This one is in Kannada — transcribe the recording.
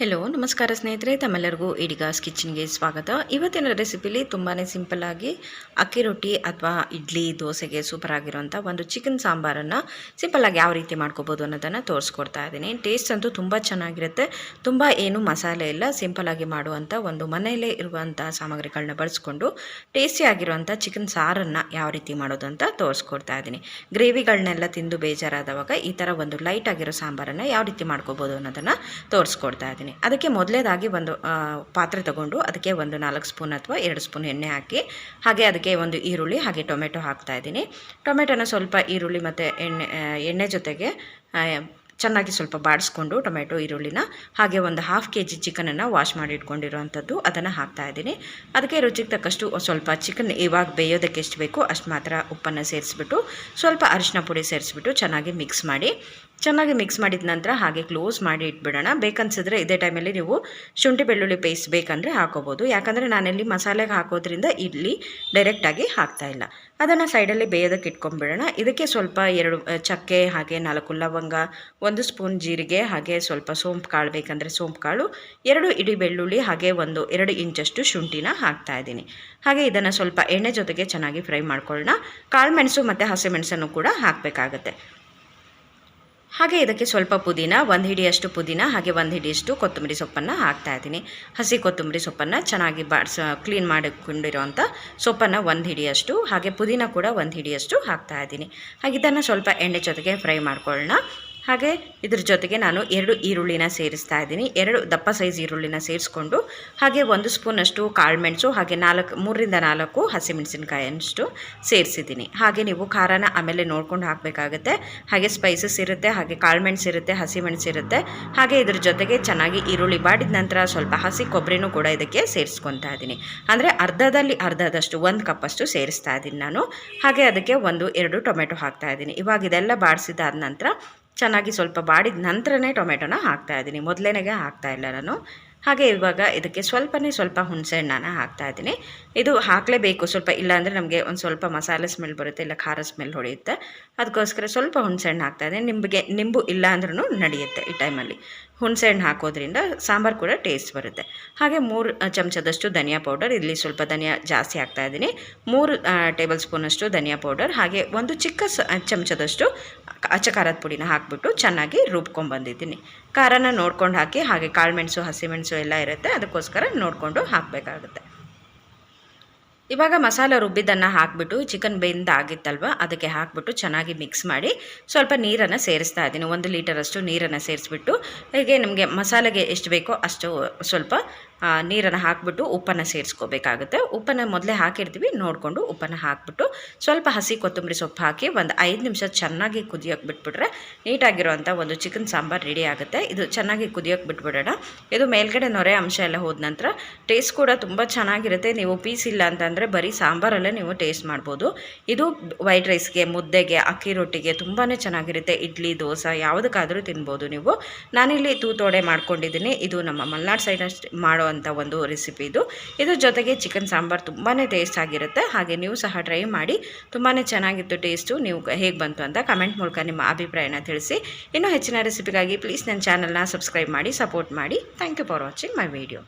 ಹೆಲೋ ನಮಸ್ಕಾರ ಸ್ನೇಹಿತರೆ, ತಮ್ಮೆಲ್ಲರಿಗೂ ಇಡಿಗಾಸ್ ಕಿಚನ್ಗೆ ಸ್ವಾಗತ. ಇವತ್ತಿನ ರೆಸಿಪಿಲಿ ತುಂಬಾ ಸಿಂಪಲ್ಲಾಗಿ ಅಕ್ಕಿ ರೊಟ್ಟಿ ಅಥವಾ ಇಡ್ಲಿ, ದೋಸೆಗೆ ಸೂಪರ್ ಆಗಿರೋಂಥ ಒಂದು ಚಿಕನ್ ಸಾಂಬಾರನ್ನು ಸಿಂಪಲ್ಲಾಗಿ ಯಾವ ರೀತಿ ಮಾಡ್ಕೋಬೋದು ಅನ್ನೋದನ್ನು ತೋರಿಸ್ಕೊಡ್ತಾ ಇದ್ದೀನಿ. ಟೇಸ್ಟ್ ಅಂತೂ ತುಂಬ ಚೆನ್ನಾಗಿರುತ್ತೆ. ತುಂಬ ಏನು ಮಸಾಲೆ ಇಲ್ಲ. ಸಿಂಪಲ್ಲಾಗಿ ಮಾಡುವಂಥ ಒಂದು ಮನೆಯಲ್ಲೇ ಇರುವಂಥ ಸಾಮಗ್ರಿಗಳನ್ನ ಬಳಸ್ಕೊಂಡು ಟೇಸ್ಟಿ ಆಗಿರುವಂಥ ಚಿಕನ್ ಸಾರನ್ನು ಯಾವ ರೀತಿ ಮಾಡೋದು ಅಂತ ತೋರಿಸ್ಕೊಡ್ತಾ ಇದ್ದೀನಿ. ಗ್ರೇವಿಗಳನ್ನೆಲ್ಲ ತಿಂದು ಬೇಜಾರಾದವಾಗ ಈ ಥರ ಒಂದು ಲೈಟ್ ಆಗಿರೋ ಸಾಂಬಾರನ್ನು ಯಾವ ರೀತಿ ಮಾಡ್ಕೋಬೋದು ಅನ್ನೋದನ್ನು ತೋರಿಸ್ಕೊಡ್ತಾ ಇದ್ದೀನಿ. ಅದಕ್ಕೆ ಮೊದಲೇದಾಗಿ ಒಂದು ಪಾತ್ರೆ ತಗೊಂಡು ಅದಕ್ಕೆ ಒಂದು ನಾಲ್ಕು ಸ್ಪೂನ್ ಅಥವಾ ಎರಡು ಸ್ಪೂನ್ ಎಣ್ಣೆ ಹಾಕಿ, ಹಾಗೆ ಅದಕ್ಕೆ ಒಂದು ಈರುಳ್ಳಿ, ಹಾಗೆ ಟೊಮೆಟೊ ಹಾಕ್ತಾ ಇದ್ದೀನಿ. ಟೊಮೆಟೊನ ಸ್ವಲ್ಪ ಈರುಳ್ಳಿ ಮತ್ತು ಎಣ್ಣೆ ಎಣ್ಣೆ ಜೊತೆಗೆ ಚೆನ್ನಾಗಿ ಸ್ವಲ್ಪ ಬಾಡಿಸ್ಕೊಂಡು ಟೊಮೆಟೊ ಈರುಳ್ಳಿನ ಹಾಗೆ ಒಂದು ಹಾಫ್ ಕೆ ಜಿ ಚಿಕನನ್ನು ವಾಶ್ ಮಾಡಿ ಇಟ್ಕೊಂಡಿರೋವಂಥದ್ದು ಅದನ್ನು ಹಾಕ್ತಾ ಇದ್ದೀನಿ. ಅದಕ್ಕೆ ರುಚಿಗೆ ತಕ್ಕಷ್ಟು ಸ್ವಲ್ಪ ಚಿಕನ್ ಇವಾಗ ಬೇಯೋದಕ್ಕೆ ಎಷ್ಟು ಬೇಕೋ ಅಷ್ಟು ಮಾತ್ರ ಉಪ್ಪನ್ನು ಸೇರಿಸ್ಬಿಟ್ಟು ಸ್ವಲ್ಪ ಅರಿಶಿನ ಪುಡಿ ಸೇರಿಸ್ಬಿಟ್ಟು ಚೆನ್ನಾಗಿ ಮಿಕ್ಸ್ ಮಾಡಿ. ಚೆನ್ನಾಗಿ ಮಿಕ್ಸ್ ಮಾಡಿದ ನಂತರ ಹಾಗೆ ಕ್ಲೋಸ್ ಮಾಡಿ ಇಟ್ಬಿಡೋಣ. ಬೇಕನ್ಸಿದ್ರೆ ಇದೇ ಟೈಮಲ್ಲಿ ನೀವು ಶುಂಠಿ, ಬೆಳ್ಳುಳ್ಳಿ ಪೇಸ್ಟ್ ಬೇಕಂದರೆ ಹಾಕೋಬೋದು. ಯಾಕಂದರೆ ನಾನಿಲ್ಲಿ ಮಸಾಲೆಗೆ ಹಾಕೋದ್ರಿಂದ ಇಲ್ಲಿ ಡೈರೆಕ್ಟಾಗಿ ಹಾಕ್ತಾ ಇಲ್ಲ. ಅದನ್ನು ಸೈಡಲ್ಲಿ ಬೇಯೋದಕ್ಕೆ ಇಟ್ಕೊಂಡ್ಬಿಡೋಣ. ಇದಕ್ಕೆ ಸ್ವಲ್ಪ ಎರಡು, ಚಕ್ಕೆ ಹಾಗೆ ನಾಲ್ಕು ಲವಂಗ ಒಂದು ಸ್ಪೂನ್ ಜೀರಿಗೆ, ಹಾಗೆ ಸ್ವಲ್ಪ ಸೋಂಪು ಕಾಳು ಬೇಕಂದರೆ ಸೋಂಪು ಕಾಳು, ಎರಡು ಇಡಿ ಬೆಳ್ಳುಳ್ಳಿ, ಹಾಗೆ ಒಂದು ಎರಡು ಇಂಚಷ್ಟು ಶುಂಠಿನ ಹಾಕ್ತಾ ಇದ್ದೀನಿ. ಹಾಗೆ ಇದನ್ನು ಸ್ವಲ್ಪ ಎಣ್ಣೆ ಜೊತೆಗೆ ಚೆನ್ನಾಗಿ ಫ್ರೈ ಮಾಡ್ಕೊಳ್ಳೋಣ. ಕಾಳು ಮೆಣಸು ಮತ್ತು ಹಸಿಮೆಣಸನ್ನು ಕೂಡ ಹಾಕಬೇಕಾಗತ್ತೆ. ಹಾಗೆ ಇದಕ್ಕೆ ಸ್ವಲ್ಪ ಪುದೀನ, ಒಂದು ಹಿಡಿಯಷ್ಟು ಪುದೀನ, ಹಾಗೆ ಒಂದು ಹಿಡಿಯಷ್ಟು ಕೊತ್ತಂಬರಿ ಸೊಪ್ಪನ್ನು ಹಾಕ್ತಾ ಇದ್ದೀನಿ. ಹಸಿ ಕೊತ್ತಂಬರಿ ಸೊಪ್ಪನ್ನು ಚೆನ್ನಾಗಿ ಬಾಡ್ಸ, ಕ್ಲೀನ್ ಮಾಡಿಕೊಂಡಿರೋವಂಥ ಸೊಪ್ಪನ್ನು ಒಂದು ಹಿಡಿಯಷ್ಟು, ಹಾಗೆ ಪುದೀನ ಕೂಡ ಒಂದು ಹಿಡಿಯಷ್ಟು ಹಾಕ್ತಾ ಇದ್ದೀನಿ. ಹಾಗೆ ಇದನ್ನು ಸ್ವಲ್ಪ ಎಣ್ಣೆ ಜೊತೆಗೆ ಫ್ರೈ ಮಾಡ್ಕೊಳ್ಳೋಣ. ಹಾಗೆ ಇದ್ರ ಜೊತೆಗೆ ನಾನು ಎರಡು ಈರುಳ್ಳಿನ ಸೇರಿಸ್ತಾ ಇದ್ದೀನಿ. ಎರಡು ದಪ್ಪ ಸೈಜ್ ಈರುಳ್ಳಿನ ಸೇರಿಸ್ಕೊಂಡು, ಹಾಗೆ ಒಂದು ಸ್ಪೂನಷ್ಟು ಕಾಳುಮೆಣಸು ಹಾಗೆ ನಾಲ್ಕು, ಮೂರರಿಂದ ನಾಲ್ಕು ಹಸಿಮೆಣಸಿನ್ಕಾಯಿಯಷ್ಟು ಸೇರಿಸಿದ್ದೀನಿ. ಹಾಗೆ ನೀವು ಖಾರನ ಆಮೇಲೆ ನೋಡ್ಕೊಂಡು ಹಾಕಬೇಕಾಗತ್ತೆ. ಹಾಗೆ ಸ್ಪೈಸಸ್ ಇರುತ್ತೆ, ಹಾಗೆ ಕಾಳುಮೆಣಸು ಇರುತ್ತೆ ಹಸಿಮೆಣಸು ಇರುತ್ತೆ. ಹಾಗೆ ಇದ್ರ ಜೊತೆಗೆ ಚೆನ್ನಾಗಿ ಈರುಳ್ಳಿ ಬಾಡಿದ ನಂತರ ಸ್ವಲ್ಪ ಹಸಿ ಕೊಬ್ಬರಿನೂ ಕೂಡ ಇದಕ್ಕೆ ಸೇರಿಸ್ಕೊತಾ ಇದ್ದೀನಿ. ಅಂದರೆ ಅರ್ಧದಲ್ಲಿ ಅರ್ಧದಷ್ಟು, ಒಂದು ಕಪ್ಪಷ್ಟು ಸೇರಿಸ್ತಾ ಇದ್ದೀನಿ ನಾನು. ಹಾಗೆ ಅದಕ್ಕೆ ಒಂದು, ಎರಡು ಟೊಮೆಟೊ ಹಾಕ್ತಾ ಇದ್ದೀನಿ. ಇವಾಗ ಇದೆಲ್ಲ ಬಾಡಿಸಿದಾದ ನಂತರ ಚೆನ್ನಾಗಿ ಸ್ವಲ್ಪ ಬಾಡಿದ ನಂತರನೇ ಟೊಮೆಟೊನ ಹಾಕ್ತಾ ಇದ್ದೀನಿ. ಮೊದಲೇನೆಗೆ ಹಾಕ್ತಾ ಇಲ್ಲ ನಾನು. ಹಾಗೆ ಇವಾಗ ಇದಕ್ಕೆ ಸ್ವಲ್ಪನೇ ಸ್ವಲ್ಪ ಹುಣಸೆ ಹಣ್ಣನ್ನು ಹಾಕ್ತಾ ಇದ್ದೀನಿ. ಇದು ಹಾಕಲೇಬೇಕು. ಸ್ವಲ್ಪ ಇಲ್ಲಾಂದರೆ ನಮಗೆ ಒಂದು ಸ್ವಲ್ಪ ಮಸಾಲೆ ಸ್ಮೆಲ್ ಬರುತ್ತೆ, ಇಲ್ಲ ಖಾರ ಸ್ಮೆಲ್ ಹೊಡೆಯುತ್ತೆ. ಅದಕ್ಕೋಸ್ಕರ ಸ್ವಲ್ಪ ಹುಣಸೆ ಹಣ್ಣು ಹಾಕ್ತಾ ಇದ್ದೀನಿ. ನಿಂಬಿಗೆ ನಿಂಬು ಇಲ್ಲ ಅಂದ್ರೂ ನಡೆಯುತ್ತೆ ಈ ಟೈಮಲ್ಲಿ ಹುಣಸೆ ಹಣ್ಣು ಹಾಕೋದ್ರಿಂದ ಸಾಂಬಾರು ಕೂಡ ಟೇಸ್ಟ್ ಬರುತ್ತೆ. ಹಾಗೆ ಮೂರು ಚಮಚದಷ್ಟು ಧನಿಯಾ ಪೌಡರ್, ಇಲ್ಲಿ ಸ್ವಲ್ಪ ಧನಿಯಾ ಜಾಸ್ತಿ ಹಾಕ್ತಾ ಇದ್ದೀನಿ. ಮೂರು ಟೇಬಲ್ ಸ್ಪೂನಷ್ಟು ಧನಿಯಾ ಪೌಡರ್, ಹಾಗೆ ಒಂದು ಚಿಕ್ಕ ಚಮಚದಷ್ಟು ಅಚ್ಚ ಖಾರದ ಪುಡಿನ ಹಾಕ್ಬಿಟ್ಟು ಚೆನ್ನಾಗಿ ರುಬ್ಕೊಂಡ್ಬಂದಿದ್ದೀನಿ ಖಾರನ ನೋಡ್ಕೊಂಡು ಹಾಕಿ, ಹಾಗೆ ಕಾಳುಮೆಣಸು ಹಸಿಮೆಣಸು ಎಲ್ಲ ಇರುತ್ತೆ, ಅದಕ್ಕೋಸ್ಕರ ನೋಡಿಕೊಂಡು ಹಾಕಬೇಕಾಗುತ್ತೆ. ಇವಾಗ ಮಸಾಲೆ ರುಬ್ಬಿದ್ದನ್ನು ಹಾಕಿಬಿಟ್ಟು ಚಿಕನ್ ಬೇಯಿಂದ ಆಗಿತ್ತಲ್ವ, ಅದಕ್ಕೆ ಹಾಕಿಬಿಟ್ಟು ಚೆನ್ನಾಗಿ ಮಿಕ್ಸ್ ಮಾಡಿ ಸ್ವಲ್ಪ ನೀರನ್ನು ಸೇರಿಸ್ತಾ ಇದ್ದೀನಿ. ಒಂದು ಲೀಟರಷ್ಟು ನೀರನ್ನು ಸೇರಿಸ್ಬಿಟ್ಟು, ಹೀಗೆ ನಮಗೆ ಮಸಾಲೆಗೆ ಎಷ್ಟು ಬೇಕೋ ಅಷ್ಟು ಸ್ವಲ್ಪ ನೀರನ್ನು ಹಾಕಿಬಿಟ್ಟು ಉಪ್ಪನ್ನು ಸೇರಿಸ್ಕೋಬೇಕಾಗುತ್ತೆ. ಉಪ್ಪನ್ನು ಮೊದಲೇ ಹಾಕಿರ್ತೀವಿ, ನೋಡಿಕೊಂಡು ಉಪ್ಪನ್ನು ಹಾಕಿಬಿಟ್ಟು ಸ್ವಲ್ಪ ಹಸಿ ಕೊತ್ತಂಬರಿ ಸೊಪ್ಪು ಹಾಕಿ ಒಂದು ಐದು ನಿಮಿಷ ಚೆನ್ನಾಗಿ ಕುದಿಯೋಕೆ ಬಿಟ್ಬಿಟ್ರೆ ನೀಟಾಗಿರೋವಂಥ ಒಂದು ಚಿಕನ್ ಸಾಂಬಾರು ರೆಡಿ ಆಗುತ್ತೆ. ಇದು ಚೆನ್ನಾಗಿ ಕುದಿಯೋಕೆ ಬಿಟ್ಬಿಡೋಣ. ಇದು ಮೇಲ್ಗಡೆ ನೊರೆ ಅಂಶ ಎಲ್ಲ ಹೋದ ನಂತರ ಟೇಸ್ಟ್ ಕೂಡ ತುಂಬ ಚೆನ್ನಾಗಿರುತ್ತೆ. ನೀವು ಪೀಸ್ ಇಲ್ಲ ಅಂತಂದರೆ ಬರೀ ಸಾಂಬಾರಲ್ಲೇ ನೀವು ಟೇಸ್ಟ್ ಮಾಡ್ಬೋದು. ಇದು ವೈಟ್ ರೈಸ್ಗೆ, ಮುದ್ದೆಗೆ, ಅಕ್ಕಿ ರೊಟ್ಟಿಗೆ ತುಂಬಾ ಚೆನ್ನಾಗಿರುತ್ತೆ. ಇಡ್ಲಿ, ದೋಸೆ ಯಾವುದಕ್ಕಾದರೂ ತಿನ್ಬೋದು ನೀವು. ನಾನಿಲ್ಲಿ ತೂತೋಡೆ ಮಾಡ್ಕೊಂಡಿದ್ದೀನಿ. ಇದು ನಮ್ಮ ಮಲ್ನಾಡ್ ಸೈಡ್ ಮಾಡುವಂಥ ಒಂದು ರೆಸಿಪಿ ಇದು. ಇದ್ರ ಜೊತೆಗೆ ಚಿಕನ್ ಸಾಂಬಾರು ತುಂಬಾ ಟೇಸ್ಟ್ ಆಗಿರುತ್ತೆ. ಹಾಗೆ ನೀವು ಸಹ ಟ್ರೈ ಮಾಡಿ ತುಂಬಾ ಚೆನ್ನಾಗಿತ್ತು ಟೇಸ್ಟು ನೀವು ಹೇಗೆ ಬಂತು ಅಂತ ಕಮೆಂಟ್ ಮೂಲಕ ನಿಮ್ಮ ಅಭಿಪ್ರಾಯನ ತಿಳಿಸಿ. ಇನ್ನೂ ಹೆಚ್ಚಿನ ರೆಸಿಪಿಗಾಗಿ ಪ್ಲೀಸ್ ನನ್ನ ಚಾನಲ್ನ ಸಬ್ಸ್ಕ್ರೈಬ್ ಮಾಡಿ ಸಪೋರ್ಟ್ ಮಾಡಿ. Thank you for watching my video